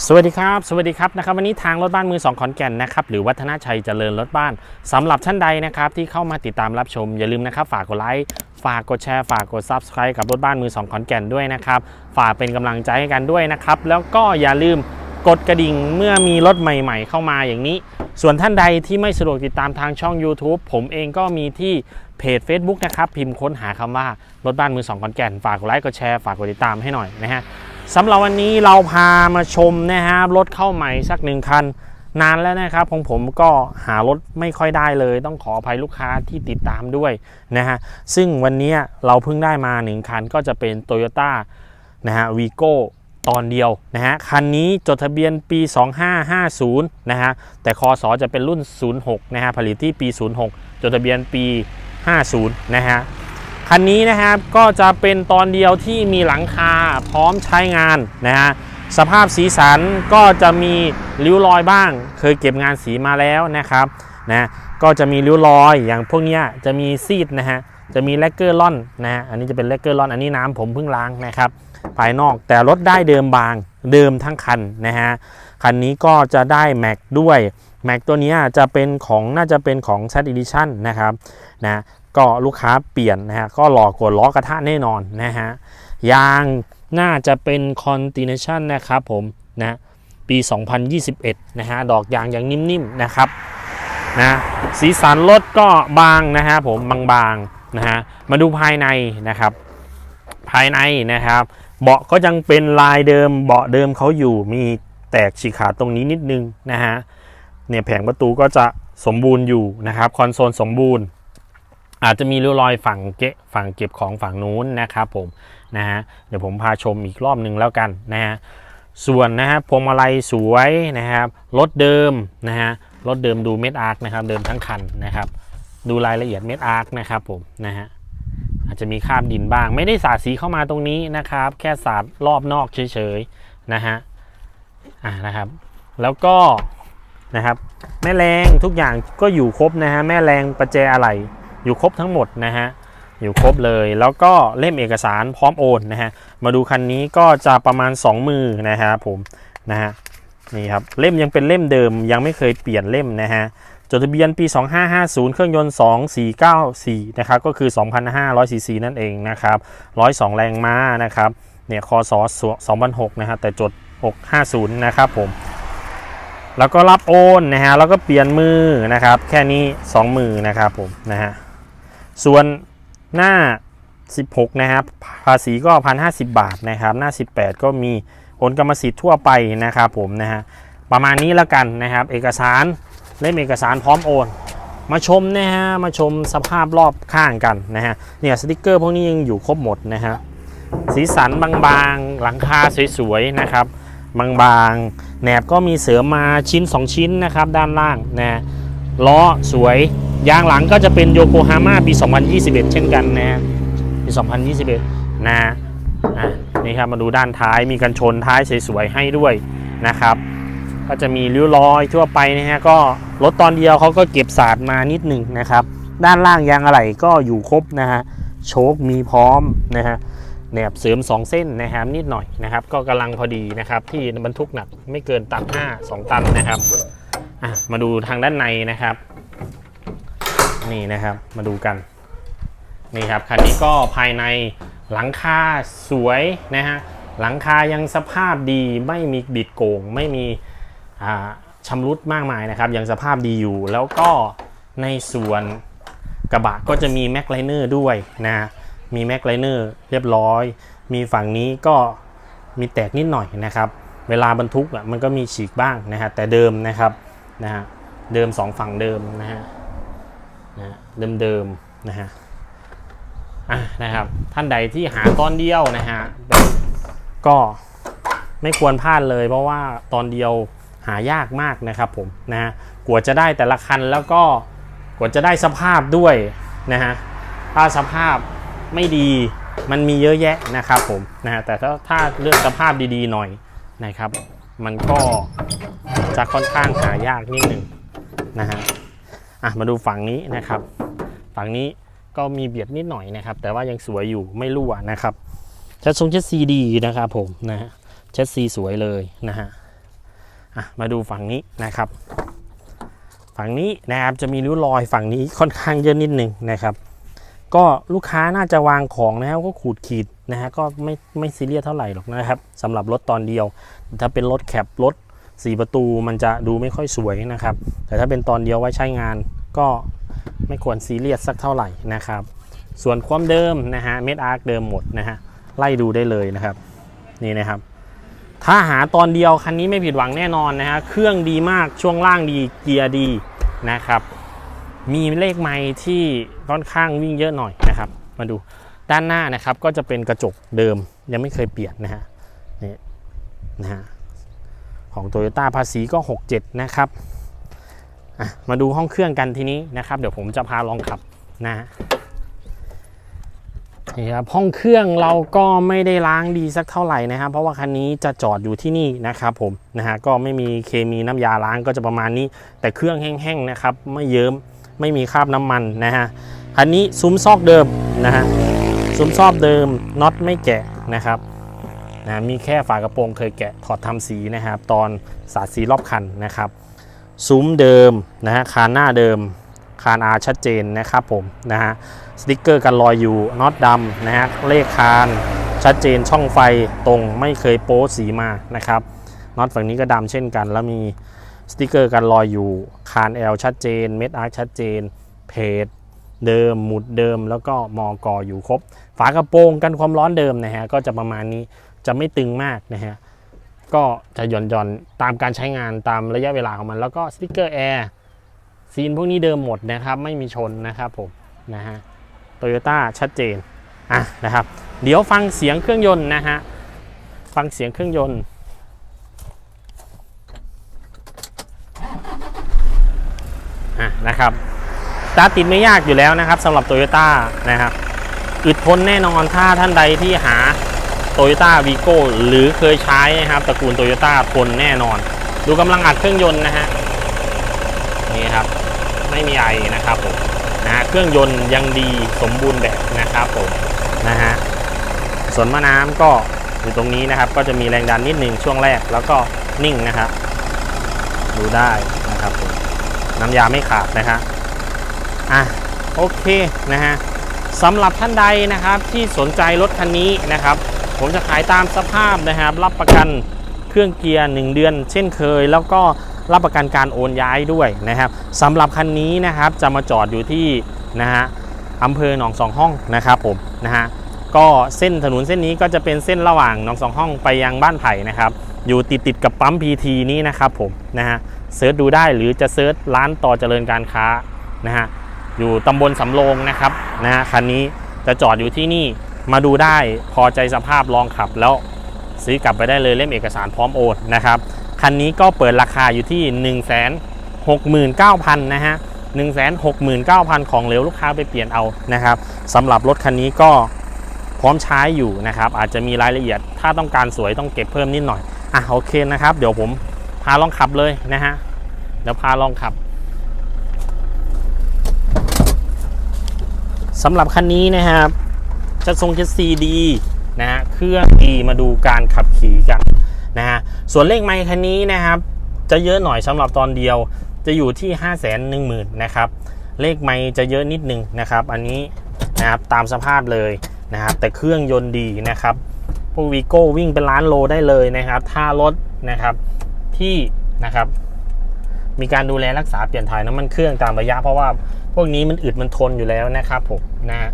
สวัสดีครับ สวัสดีครับนะครับวันนี้ทางรถบ้านมือสองขอนแก่นนะครับหรือวัฒนาชัยเจริญรถบ้านสำหรับท่านใดนะครับที่เข้ามาติดตามรับชม อย่าลืมนะครับฝากกดไลค์ฝากกดแชร์ฝากกด Subscribe กับรถบ้านมือสองขอนแก่นด้วยนะครับฝากเป็นกำลังใจให้กันด้วยนะครับแล้วก็อย่าลืมกดกระดิ่งเมื่อมีรถใหม่ ๆ เข้ามาอย่างนี้ ส่วนท่านใดที่ไม่สะดวกติดตามทางช่อง YouTube ผมเองก็มีที่เพจ Facebook นะครับพิมพ์ค้นหาคำว่ารถบ้านมือสองขอนแก่นฝากกดไลค์กดแชร์ฝากกดติดตามให้หน่อยนะฮะ สำหรับวันนี้เราพามาชมนะครับรถเข้าใหม่สักหนึ่งคัน นานแล้วนะครับของผมก็หารถไม่ค่อยได้เลย ต้องขออภัยลูกค้าที่ติดตามด้วยนะฮะซึ่งวันนี้เราเพิ่งได้มาหนึ่งคันก็จะเป็น Toyota นะฮะวีโก้ตอนเดียวนะฮะคันนี้จดทะเบียนปี 2550 นะฮะแต่คอสอจะเป็นรุ่น 06 นะฮะผลิตที่ปี 06 จดทะเบียนปี 50 นะฮะ คันนี้นะครับก็จะเป็นตอนเดียวที่มีหลังคาพร้อมใช้งานนะฮะสภาพสีสันก็จะมีริ้วรอยบ้าง เคยเก็บงานสีมาแล้วนะครับนะก็จะมีริ้วรอยอย่างพวกนี้จะมีซีดนะฮะจะมีแลกเกอร์ล่อนนะฮะอันนี้จะเป็นแลกเกอร์ล่อนอันนี้น้ำผมเพิ่งล้างนะครับภายนอกแต่รถได้เดิมบางเดิมทั้งคันนะฮะคันนี้ก็จะได้แม็กด้วยแม็กตัวนี้จะเป็นของน่าจะเป็นของ Z Edition นะครับนะ ก็ลูกค้าเปลี่ยนนะฮะก็หลอกกดล้อกระทะแน่นอนนะฮะยางน่าจะเป็น Continental นะครับผมนะปี 2021 นะฮะดอกยางยังนิ่มๆนะครับนะสีสันรถก็บางนะฮะผมบางๆนะฮะมาดูภายในนะครับ ภายในนะครับ เบาะก็ยังเป็นลายเดิมเบาะเดิมเขาอยู่มีแตกฉีกขาดตรงนี้นิดนึงนะฮะเนี่ยแผงประตูก็จะสมบูรณ์อยู่นะครับคอนโซลสมบูรณ์ อาจจะมีริ้วรอยฝั่งเกะฝั่งเก็บของฝั่งนู้นนะครับผมนะฮะเดี๋ยวผมพาชมอีกรอบหนึ่งแล้วกันนะฮะส่วนนะฮะพวงมาลัยสวยนะครับรถเดิมนะฮะรถเดิมดูเม็ดอาร์คนะครับเดิมทั้งคันนะครับ ดูรายละเอียดเม็ดอาร์คนะครับผมนะฮะอาจจะมีคราบดินบ้าง ไม่ได้สาดสีเข้ามาตรงนี้นะครับ แค่สาดรอบนอกเฉยๆนะฮะอ่านะครับ แล้วก็นะครับแม่แรงทุกอย่างก็อยู่ครบนะฮะแม่แรงประแจอะไร อยู่ครบทั้งหมดนะฮะอยู่ครบเลยแล้วก็เล่มเอกสารพร้อมโอนนะฮะมาดูคันนี้ก็จะประมาณ 2 มือนะฮะผมนะฮะนี่ครับเล่มยังเป็นเล่มเดิมยังไม่เคยเปลี่ยนเล่มนะฮะจดทะเบียนปี 2550 เครื่องยนต์ 2494 นะครับก็คือ 2,500 ซีซีนั่นเองนะครับ 102 แรงม้านะครับเนี่ยคอสอ2006 นะฮะแต่จด 650 นะครับผม แล้วก็รับโอนนะฮะแล้วก็เปลี่ยนมือนะครับ แค่นี้ 2 มือนะครับผมนะฮะ ส่วนหน้า 16 นะครับ ภาษีก็1,050บาทนะครับ หน้า 18 ก็มีโอนกรรมสิทธิ์ทั่วไปนะครับผมนะฮะประมาณนี้แล้วกันนะครับ เอกสารเล่มเอกสารพร้อมโอนมาชมนะฮะมาชมสภาพรอบข้างกันนะฮะเนี่ยสติกเกอร์พวกนี้ยังอยู่ครบหมดนะฮะสีสันบางๆหลังคาสวยๆนะครับ บางๆแหนบก็มีเสริมมาชิ้น 2 ชิ้นนะครับ ด้านล่างนะล้อสวย ยางหลังก็จะเป็นโยโกฮาม่าปี 2021 เช่นกันนะฮะปี 2021 นะอะนี่ครับมาดูด้านท้ายมีกันชนท้ายสวยๆให้ด้วยนะครับ ก็จะมีริ้วรอยทั่วไปนะฮะก็รถตอนเดียวเขาก็เก็บศาสตร์มานิดหนึ่งนะครับ ด้านล่างยางอะไหล่ก็อยู่ครบนะฮะโชคมีพร้อมนะฮะแหนบเสริม 2 เส้นนะครับนิดหน่อยนะครับ ก็กำลังพอดีนะครับ ที่บรรทุกหนักไม่เกินตัน5 2 ตันนะครับมาดูทางด้านในนะครับ นี่นะครับมาดูกันนี่ครับคันนี้ก็ภายในหลังคาสวยนะฮะหลังคายังสภาพดีไม่มีบิดโกงไม่มีอ่าชำรุดมากมายนะครับ ยังสภาพดีอยู่ แล้วก็ในส่วนกระบะก็จะมีแม็กไลเนอร์ด้วยนะมีแม็กไลเนอร์เรียบร้อย มีฝั่งนี้ก็มีแตกนิดหน่อยนะครับ เวลาบรรทุกอะมันก็มีฉีกบ้างนะฮะแต่เดิมนะครับนะฮะเดิมสองฝั่งเดิมนะฮะ นะเดิมๆนะฮะอะนะครับท่านใดที่หาตอนเดียวนะฮะก็ไม่ควรพลาดเลย เพราะว่าตอนเดียวหายากมากนะครับผมนะฮะกว่าจะได้แต่ละคันแล้วก็กว่าจะได้สภาพด้วยนะฮะถ้าสภาพไม่ดีมันมีเยอะแยะนะครับผมนะฮะแต่ถ้าถ้าเลือกสภาพดีๆหน่อยนะครับ มันก็จะค่อนข้างหายากนิดหนึ่งนะฮะ อะมาดูฝั่งนี้นะครับ ฝั่งนี้ก็มีเบียดนิดหน่อยนะครับ แต่ว่ายังสวยอยู่ไม่รั่วนะครับชัดทรงชัดซีดีนะครับผมนะฮะชัดซีสวยเลยนะฮะอะมาดูฝั่งนี้นะครับ ฝั่งนี้นะครับจะมีริ้วรอยฝั่งนี้ค่อนข้างเยอะนิดหนึ่งนะครับก็ลูกค้าน่าจะวางของนะครับก็ขูดขีดนะฮะก็ไม่ไม่ซีเรียสเท่าไหร่หรอกนะครับสำหรับรถตอนเดียว ถ้าเป็นรถแคปรถ 4 ประตูมันจะดูไม่ค่อยสวยนะครับ แต่ถ้าเป็นตอนเดียวไว้ใช้งานก็ไม่ควรซีเรียสสักเท่าไหร่นะครับ ส่วนความเดิมนะฮะเม็ดอาร์คเดิมหมดนะฮะไล่ดูได้เลยนะครับนี่นะครับ ถ้าหาตอนเดียวคันนี้ไม่ผิดหวังแน่นอนนะฮะเครื่องดีมากช่วงล่างดีเกียร์ดีนะครับ มีเลขไม้ที่ค่อนข้างวิ่งเยอะหน่อยนะครับ มาดูด้านหน้านะครับก็จะเป็นกระจกเดิมยังไม่เคยเปลี่ยนนะฮะนี่นะฮะ ของ t o y ยต้ภาษีก็ 67 นะครับมาดูห้องเครื่องกันทีนี้นะครับ เดี๋ยวผมจะพาลองขับนะฮะนี่ครับห้องเครื่องเราก็ไม่ได้ล้างดีสักเท่าไหร่นะครับ เพราะว่าคันนี้จะจอดอยู่ที่นี่นะครับผมนะฮะก็ไม่มีเคมีน้ำยาล้างก็จะประมาณนี้ แต่เครื่องแห้งๆนะครับ ไม่เยิ้มไม่มีคราบน้ำมันนะฮะคันนี้ซุ้มซอกเดิมนะฮะซุ้มซอกเดิมน็อตไม่แกะนะครับ นะมีแค่ฝากระโปรงเคยแกะถอดทำสีนะครับ ตอนสาดสีรอบคันนะครับ ซุ้มเดิมนะฮะคานหน้าเดิมคานอาชัดเจนนะครับผมนะฮะสติกเกอร์กันรอยอยู่น็อตดำนะฮะเลขคานชัดเจนช่องไฟตรงไม่เคยโป๊สีมานะครับน็อตฝั่งนี้ก็ดำเช่นกัน แล้วมีสติกเกอร์กันรอยอยู่คาน L ชัดเจนเม็ดอาร์ชัดเจน เพจเดิมหมุดเดิมแล้วก็มอกออยู่ครบ ฝากระโปรงกันความร้อนเดิมนะฮะก็จะประมาณนี้ จะไม่ตึงมากนะฮะก็จะหย่อนหย่อนตามการใช้งานตามระยะเวลาของมัน แล้วก็สติกเกอร์แอร์ซีนพวกนี้เดิมหมดนะครับ ไม่มีชนนะครับผมนะฮะโตโยต้าชัดเจนอะนะครับ เดี๋ยวฟังเสียงเครื่องยนต์นะฮะฟังเสียงเครื่องยนต์อะนะครับตาร์ติดไม่ยากอยู่แล้วนะครับสำหรับโตโยต้านะครับอึดทนแน่นอนถ้าท่านใดที่หา โตโยต้าวีโก้หรือเคยใช้นะครับตระกูลโตโยต้าทนแน่นอน ดูกำลังอัดเครื่องยนต์นะฮะนี่ครับไม่มีไอนะครับผมนะเครื่องยนต์ยังดีสมบูรณ์แบบนะครับผมนะฮะส่วนมะน้ำก็อยู่ตรงนี้นะครับ ก็จะมีแรงดันนิดหนึ่งช่วงแรกแล้วก็นิ่งนะครับดูได้นะครับผมน้ำยาไม่ขาดนะฮะอะโอเคนะฮะสำหรับท่านใดนะครับที่สนใจรถคันนี้นะครับ ผมจะขายตามสภาพนะครับ รับประกันเครื่องเกียร์ 1 เดือน เช่นเคย แล้วก็รับประกันการโอนย้ายด้วยนะครับสำหรับคันนี้นะครับจะมาจอดอยู่ที่นะฮะอำเภอหนองสองห้องนะครับผมนะฮะก็เส้นถนนเส้นนี้ก็จะเป็นเส้นระหว่างหนองสองห้องไปยังบ้านไผ่นะครับ อยู่ติดติดกับปั๊มพีทีนี้นะครับผมนะฮะเซิร์ชดูได้หรือจะเซิร์ชร้านต่อเจริญการค้านะฮะอยู่ตำบลสำโรงนะครับนะฮะคันนี้จะจอดอยู่ที่นี่ มาดูได้พอใจสภาพลองขับแล้วซื้อกลับไปได้เลยเล่มเอกสารพร้อมโอนนะครับคันนี้ก็เปิดราคาอยู่ที่ 1 6 9 0 0 0 นะฮะ 169,000 ของเหลวลูกค้าไปเปลี่ยนเอานะครับสำหรับรถคันนี้ก็พร้อมใช้อยู่นะครับ อาจจะมีรายละเอียดถ้าต้องการสวยต้องเก็บเพิ่มนิดหน่อย อะโอเคนะครับ เดี๋ยวผมพาลองขับเลยนะฮะ เดี๋ยวพาลองขับสำหรับคันนี้นะครับ จะทรงจะซีดีนะฮะเครื่องดีมาดูการขับขี่กันนะฮะส่วนเลขไมค์คันนี้นะครับ จะเยอะหน่อยสำหรับตอนเดียวจะอยู่ที่ 5 1 0 0 0 0นะครับเลขไมค์จะเยอะนิดนึงนะครับ อันนี้นะครับตามสภาพเลยนะครับแต่เครื่องยนต์ดีนะครับพวกวีโก้วิ่งเป็นล้านโลได้เลยนะครับถ้ารถนะครับที่นะครับมีการดูแลรักษาเปลี่ยนถ่ายน้ำมันเครื่องตามระยะเพราะว่าพวกนี้มันอึดมันทนอยู่แล้วนะครับผมนะฮะ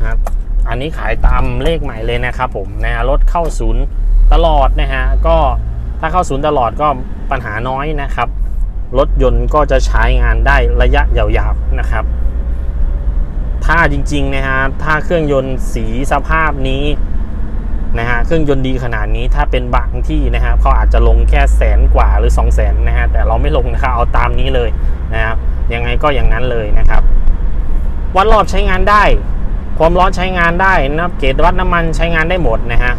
นะครับ อันนี้ขายตามเลขใหม่เลยนะครับผมนะรถเข้าศูนย์ตลอดนะฮะก็ถ้าเข้าศูนย์ตลอดก็ปัญหาน้อยนะครับ รถยนต์ก็จะใช้งานได้ระยะยาวๆนะครับ ถ้าจริงๆนะฮะถ้าเครื่องยนต์สีสภาพนี้นะฮะเครื่องยนต์ดีขนาดนี้ถ้าเป็นบางที่นะฮะเขาอาจจะลงแค่แสนกว่าหรือ2 0 0แสนนะฮะแต่เราไม่ลงนะครับเอาตามนี้เลยนะครับยังไงก็อย่างนั้นเลยนะครับ วัดรอบใช้งานได้ ความร้อนใช้งานได้นะครับเกจวัดน้ำมันใช้งานได้หมดนะฮะ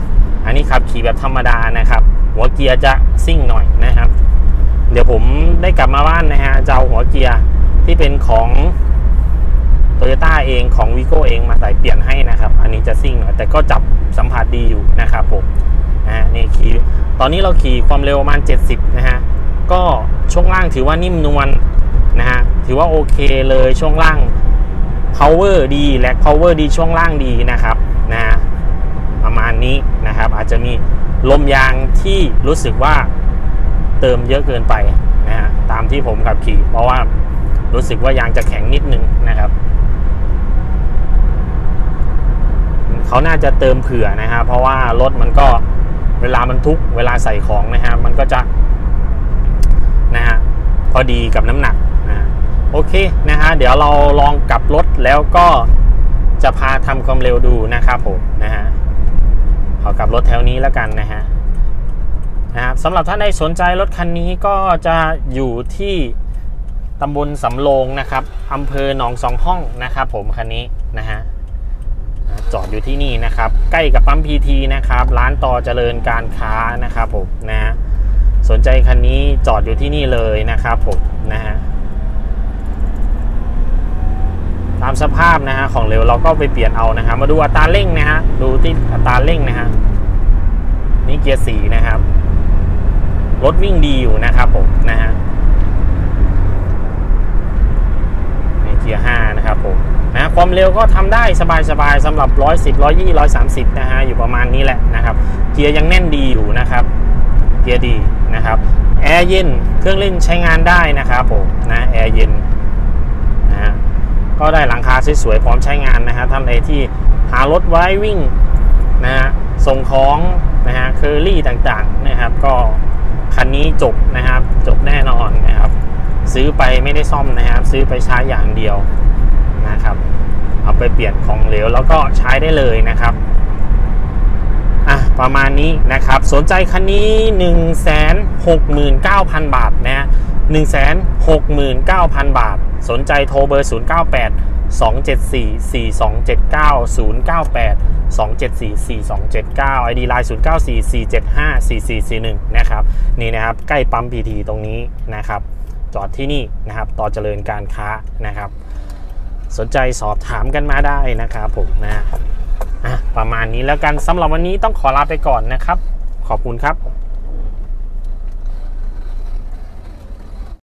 อันนี้ขับขี่แบบธรรมดานะครับ หัวเกียร์จะซิ่งหน่อยนะครับ เดี๋ยวผมได้กลับมาบ้านนะฮะจะเอาหัวเกียร์ที่เป็นของโตโยต้าเองของวีโก้เองมาใส่เปลี่ยนให้นะครับ อันนี้จะซิ่งหน่อยแต่ก็จับสัมผัสดีอยู่นะครับผมนะฮะนี่ขี่ตอนนี้เราขี่ความเร็วประมาณ 70 นะฮะก็ช่วงล่างถือว่านิ่มนวลนะฮะถือว่าโอเคเลยช่วงล่าง power ดีแลก power ดีช่วงล่างดีนะครับนะประมาณนี้นะครับ อาจจะมีลมยางที่รู้สึกว่าเติมเยอะเกินไปนะฮะตามที่ผมขับขี่ เพราะว่ารู้สึกว่ายางจะแข็งนิดนึงนะครับเขาน่าจะเติมเผื่อนะฮะเพราะว่ารถมันก็เวลามันทุกเวลาใส่ของนะฮะมันก็จะนะฮะพอดีกับน้ำหนัก โอเคนะฮะเดี๋ยวเราลองกลับรถแล้วก็จะพาทำความเร็วดูนะครับผมนะฮะขอกลับรถแถวนี้แล้วกันนะฮะนะครับสำหรับท่านใดสนใจรถคันนี้ก็จะอยู่ที่ตำบลสำโรงนะครับอำเภอหนองสองห้องนะครับผมคันนี้นะฮะจอดอยู่ที่นี่นะครับ ใกล้กับปั๊มพีทีนะครับร้านต่อเจริญการค้านะครับผมนะฮะสนใจคันนี้จอดอยู่ที่นี่เลยนะครับผมนะฮะตามสภาพนะฮะของเร็วเราก็ไปเปลี่ยนเอานะฮะมาดูอัตราเร่งนะฮะดูที่อัตราเร่งนะฮะนี่เกียร์สีนะครับรถวิ่งดีอยู่นะครับผมนะฮะนี่เกียร์ห้านะครับผมนะความเร็วก็ทำได้สบายๆสำหรับ 110 120 130นะฮะอยู่ประมาณนี้แหละนะครับเกียร์ยังแน่นดีอยู่นะครับเกียร์ดีนะครับแอร์เย็นเครื่องเล่นใช้งานได้นะครับผมนะแอร์เย็นนะฮะ ก็ได้หลังคาสวยๆพร้อมใช้งานนะฮะท่านใดที่หารถไว้วิ่งนะฮะส่งของนะฮะเคอรี่ต่างๆนะครับ ก็คันนี้จบนะครับ จบแน่นอนนะครับ ซื้อไปไม่ได้ซ่อมนะครับ ซื้อไปใช้อย่างเดียวนะครับ เอาไปเปลี่ยนของเหลวแล้วก็ใช้ได้เลยนะครับอะประมาณนี้นะครับ สนใจคันนี้ 169,000 บาทนะฮะ169,000 บาท สนใจโทรเบอร์ 098 274 4279 098 274 4279 ID Line 094 475 4441 นะครับ นี่นะครับ ใกล้ปั๊มพีทีตรงนี้นะครับ จอดที่นี่นะครับ ต่อเจริญการค้านะครับ สนใจสอบถามกันมาได้นะครับผมนะอะประมาณนี้แล้วกันสำหรับวันนี้ต้องขอลาไปก่อนนะครับ ขอบคุณครับ